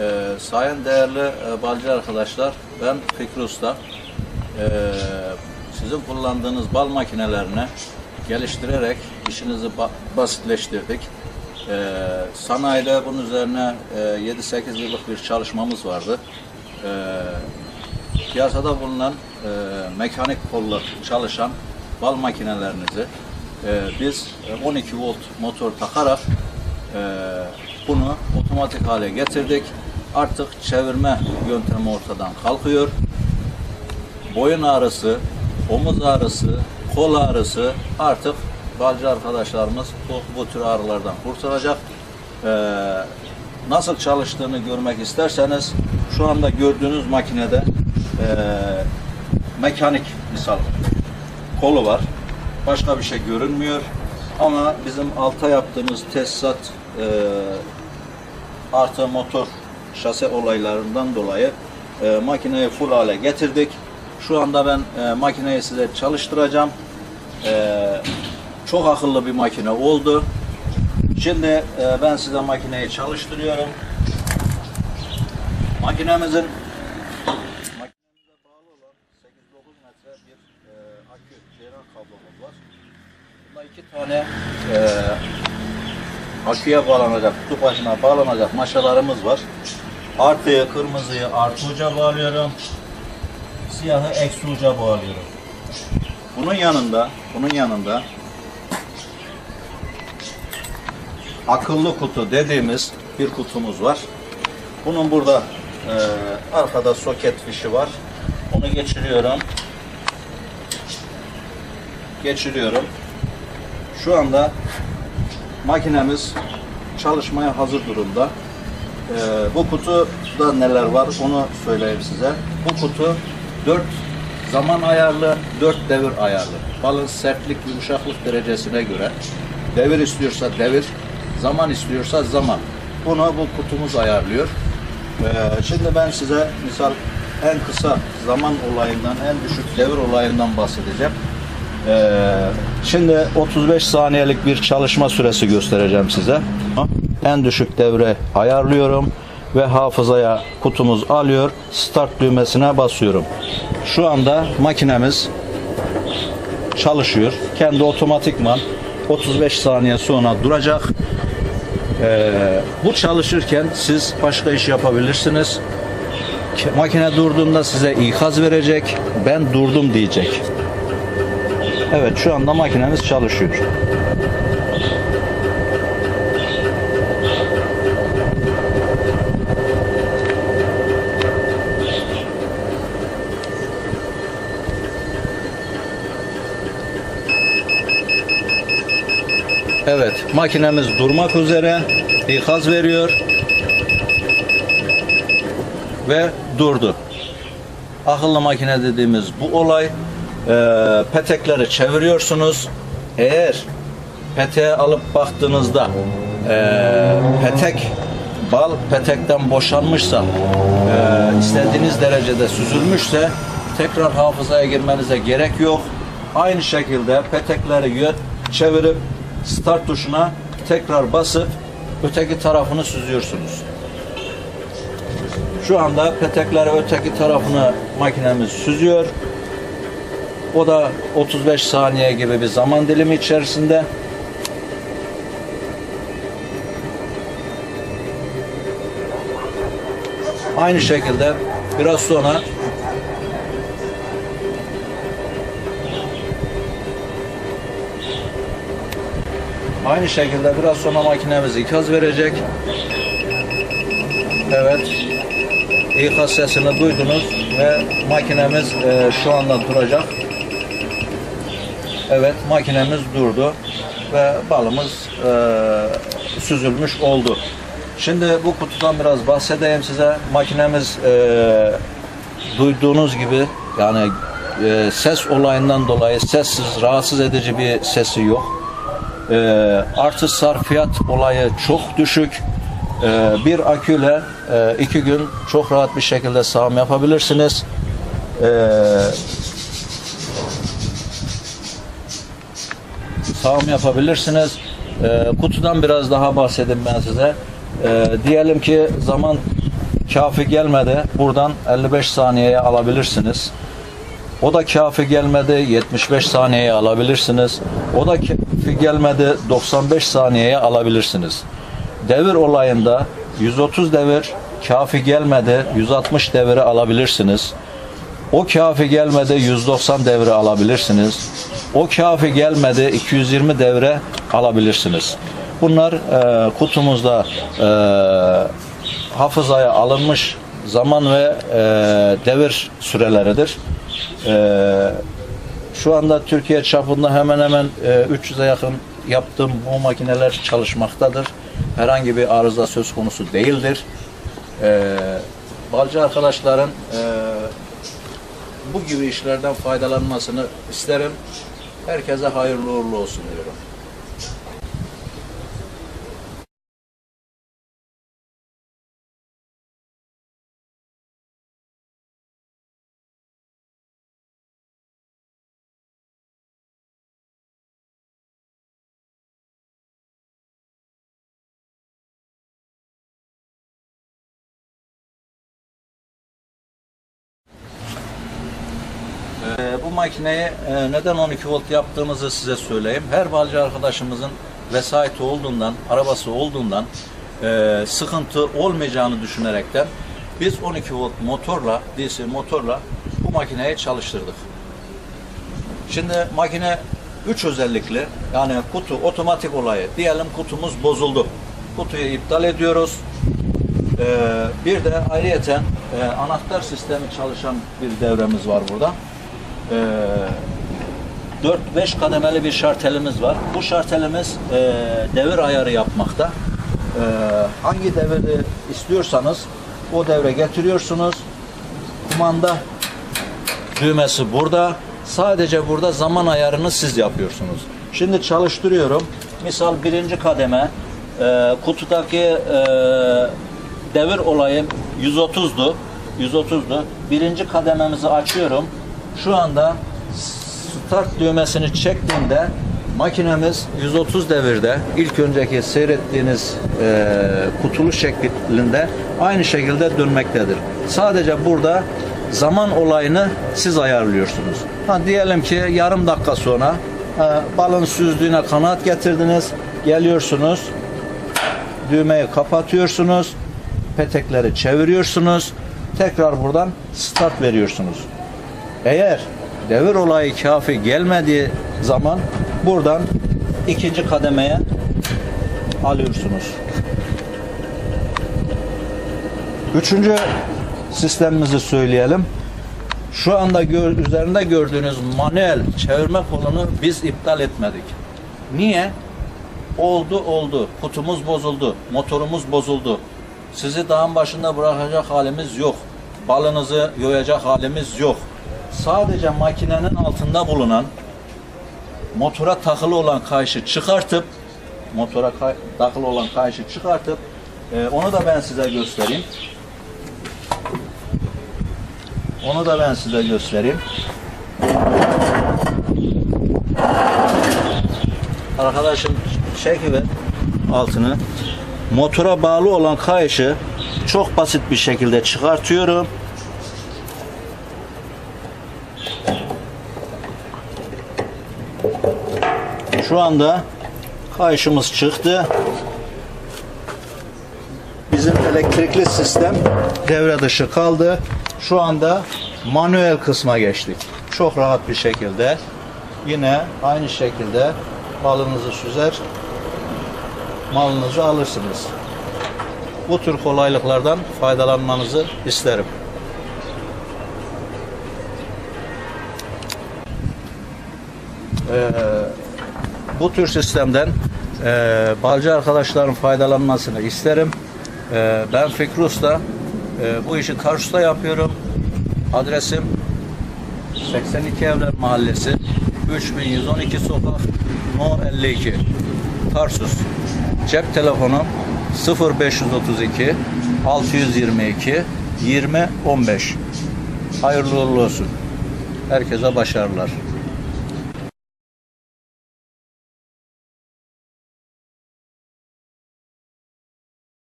Ee, sayın değerli e, balcı arkadaşlar, ben Fikri Usta. Ee, sizin kullandığınız bal makinelerini geliştirerek işinizi ba- basitleştirdik. Ee, sanayide bunun üzerine e, 7-8 yıllık bir çalışmamız vardı. Ee, piyasada bulunan e, mekanik kollu çalışan bal makinelerinizi e, biz e, 12 volt motor takarak e, bunu otomatik hale getirdik. Artık çevirme yöntemi ortadan kalkıyor. Boyun ağrısı, omuz ağrısı, kol ağrısı artık balcı arkadaşlarımız bu, bu tür ağrılardan kurtulacak. E, nasıl çalıştığını görmek isterseniz şu anda gördüğünüz makinede e, mekanik misal kolu var. Başka bir şey görünmüyor. Ama bizim alta yaptığımız tesisat e, artı motor şase olaylarından dolayı e, makineyi full hale getirdik. Şu anda ben e, makineyi size çalıştıracağım. E, çok akıllı bir makine oldu. Şimdi e, ben size makineyi çalıştırıyorum. Makinemizin makinemize bağlı olan 8-9 metre bir e, akü ceyran kablomuz var. Bunda iki tane e, aküye bağlanacak, kutu başına bağlanacak maşalarımız var. Artıyı, kırmızıyı artı uca bağlıyorum. Siyahı eksi uca bağlıyorum. Bunun yanında, bunun yanında akıllı kutu dediğimiz bir kutumuz var. Bunun burada e, arkada soket fişi var. Onu geçiriyorum. Geçiriyorum. Şu anda makinemiz çalışmaya hazır durumda. E, bu kutuda neler var onu söyleyeyim size. Bu kutu 4 zaman ayarlı, 4 devir ayarlı. Balın sertlik, yumuşaklık derecesine göre devir istiyorsa devir, zaman istiyorsa zaman. Bunu bu kutumuz ayarlıyor. Ee, şimdi ben size misal en kısa zaman olayından, en düşük devir olayından bahsedeceğim. Ee, şimdi 35 saniyelik bir çalışma süresi göstereceğim size. En düşük devre ayarlıyorum ve hafızaya kutumuz alıyor. Start düğmesine basıyorum. Şu anda makinemiz çalışıyor. Kendi otomatikman 35 saniye sonra duracak. Ee, bu çalışırken siz başka iş yapabilirsiniz. Makine durduğunda size ikaz verecek. Ben durdum diyecek. Evet şu anda makinemiz çalışıyor. Evet makinemiz durmak üzere ikaz veriyor ve durdu. Akıllı makine dediğimiz bu olay e, petekleri çeviriyorsunuz. Eğer peteğe alıp baktığınızda e, petek bal petekten boşanmışsa e, istediğiniz derecede süzülmüşse tekrar hafızaya girmenize gerek yok. Aynı şekilde petekleri yö- çevirip start tuşuna tekrar basıp öteki tarafını süzüyorsunuz. Şu anda petekleri öteki tarafını makinemiz süzüyor. O da 35 saniye gibi bir zaman dilimi içerisinde. Aynı şekilde biraz sonra Aynı şekilde biraz sonra makinemiz ikaz verecek. Evet. İkaz sesini duydunuz ve makinemiz e, şu anda duracak. Evet makinemiz durdu ve balımız e, süzülmüş oldu. Şimdi bu kutudan biraz bahsedeyim size. Makinemiz e, duyduğunuz gibi yani e, ses olayından dolayı sessiz, rahatsız edici bir sesi yok. E, artı sarfiyat olayı çok düşük. E, bir aküyle e, iki gün çok rahat bir şekilde sağım yapabilirsiniz. E, sağım yapabilirsiniz. E, kutudan biraz daha bahsedeyim ben size. E, diyelim ki zaman kafi gelmedi. Buradan 55 saniyeye alabilirsiniz. O da kafi gelmedi 75 saniyeye alabilirsiniz. O da kafi gelmedi 95 saniyeye alabilirsiniz. Devir olayında 130 devir kafi gelmedi 160 deviri alabilirsiniz. O kafi gelmedi 190 devre alabilirsiniz. O kafi gelmedi 220 devre alabilirsiniz. Bunlar e, kutumuzda e, hafızaya alınmış zaman ve e, devir süreleridir. E, şu anda Türkiye çapında hemen hemen e, 300'e yakın yaptığım bu makineler çalışmaktadır. Herhangi bir arıza söz konusu değildir. E, balcı arkadaşların e, bu gibi işlerden faydalanmasını isterim. Herkese hayırlı uğurlu olsun diyorum. Bu makineyi e, neden 12 volt yaptığımızı size söyleyeyim. Her balcı arkadaşımızın vesayeti olduğundan, arabası olduğundan e, sıkıntı olmayacağını düşünerekten biz 12 volt motorla, DC motorla bu makineyi çalıştırdık. Şimdi makine 3 özellikli yani kutu otomatik olayı. Diyelim kutumuz bozuldu. Kutuyu iptal ediyoruz. Ee, bir de ayrıyeten e, anahtar sistemi çalışan bir devremiz var burada. Ee, 4-5 kademeli bir şartelimiz var. Bu şartelimiz e, devir ayarı yapmakta. Ee, hangi devri istiyorsanız o devre getiriyorsunuz. Kumanda düğmesi burada. Sadece burada zaman ayarını siz yapıyorsunuz. Şimdi çalıştırıyorum. Misal birinci kademe e, kutudaki e, devir olayı 130'du. 130'du. Birinci kadememizi açıyorum. Şu anda start düğmesini çektiğimde makinemiz 130 devirde ilk önceki seyrettiğiniz e, kutulu şeklinde aynı şekilde dönmektedir. Sadece burada zaman olayını siz ayarlıyorsunuz. Ha, diyelim ki yarım dakika sonra e, balın süzdüğüne kanaat getirdiniz. Geliyorsunuz. Düğmeyi kapatıyorsunuz. Petekleri çeviriyorsunuz. Tekrar buradan start veriyorsunuz. Eğer devir olayı kafi gelmediği zaman buradan ikinci kademeye alıyorsunuz. Üçüncü sistemimizi söyleyelim. Şu anda gör, üzerinde gördüğünüz manuel çevirme kolunu biz iptal etmedik. Niye? Oldu oldu. Kutumuz bozuldu. Motorumuz bozuldu. Sizi dağın başında bırakacak halimiz yok. Balınızı yoyacak halimiz yok. Sadece makinenin altında bulunan motora takılı olan kayışı çıkartıp motora kay- takılı olan kayışı çıkartıp e, onu da ben size göstereyim. Onu da ben size göstereyim. Arkadaşım çekiver altını. Motora bağlı olan kayışı çok basit bir şekilde çıkartıyorum. Şu anda kayışımız çıktı. Bizim elektrikli sistem devre dışı kaldı. Şu anda manuel kısma geçtik. Çok rahat bir şekilde yine aynı şekilde balınızı süzer malınızı alırsınız. Bu tür kolaylıklardan faydalanmanızı isterim. Ee, bu tür sistemden e, balcı arkadaşların faydalanmasını isterim. E, ben Fikri Usta. E, bu işi Kars'ta yapıyorum. Adresim 82 Evler Mahallesi 3112 Sokak No 52 Tarsus. Cep telefonum 0532 622 20 15. Hayırlı uğurlu olsun. Herkese başarılar.